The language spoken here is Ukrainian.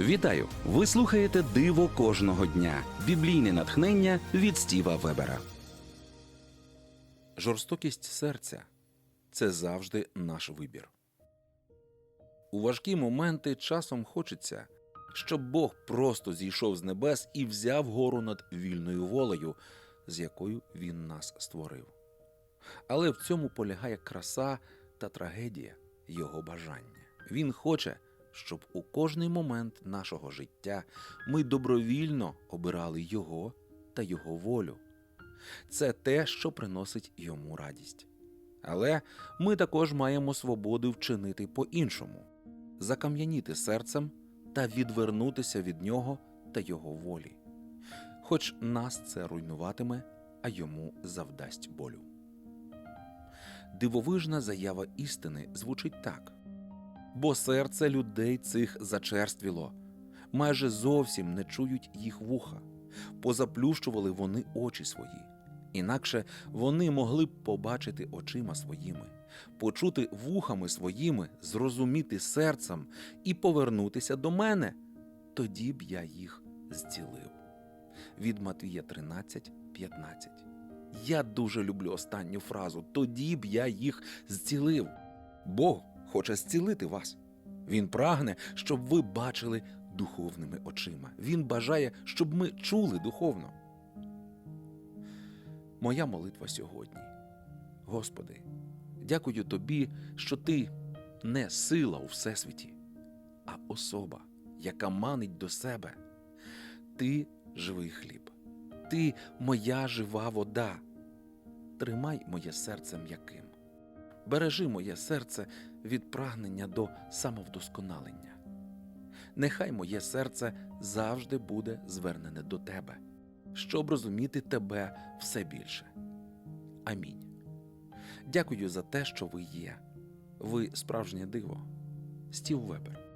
Вітаю! Ви слухаєте Диво кожного дня. Біблійне натхнення від Стіва Вебера. Жорстокість серця це завжди наш вибір. У важкі моменти часом хочеться, щоб Бог просто зійшов з небес і взяв гору над вільною волею, з якою він нас створив. Але в цьому полягає краса та трагедія його бажання. Він хоче, щоб у кожний момент нашого життя ми добровільно обирали його та його волю. Це те, що приносить йому радість. Але ми також маємо свободу вчинити по-іншому, закам'яніти серцем та відвернутися від нього та його волі. Хоч нас це руйнуватиме, а йому завдасть болю. Дивовижна заява істини звучить так: бо серце людей цих зачерствіло, майже зовсім не чують їх вуха, позаплющували вони очі свої. Інакше вони могли б побачити очима своїми, почути вухами своїми, зрозуміти серцем і повернутися до мене. Тоді б я їх зцілив. Від Матвія 13, 15. Я дуже люблю останню фразу. Тоді б я їх зцілив. Бог хоче зцілити вас. Він прагне, щоб ви бачили духовними очима. Він бажає, щоб ми чули духовно. Моя молитва сьогодні. Господи, дякую Тобі, що Ти не сила у всесвіті, а особа, яка манить до себе. Ти живий хліб, ти моя жива вода. Тримай моє серце м'яким. Бережи моє серце від прагнення до самовдосконалення. Нехай моє серце завжди буде звернене до тебе, щоб розуміти тебе все більше. Амінь. Дякую за те, що ви є. Ви справжнє диво. Стів Вебер.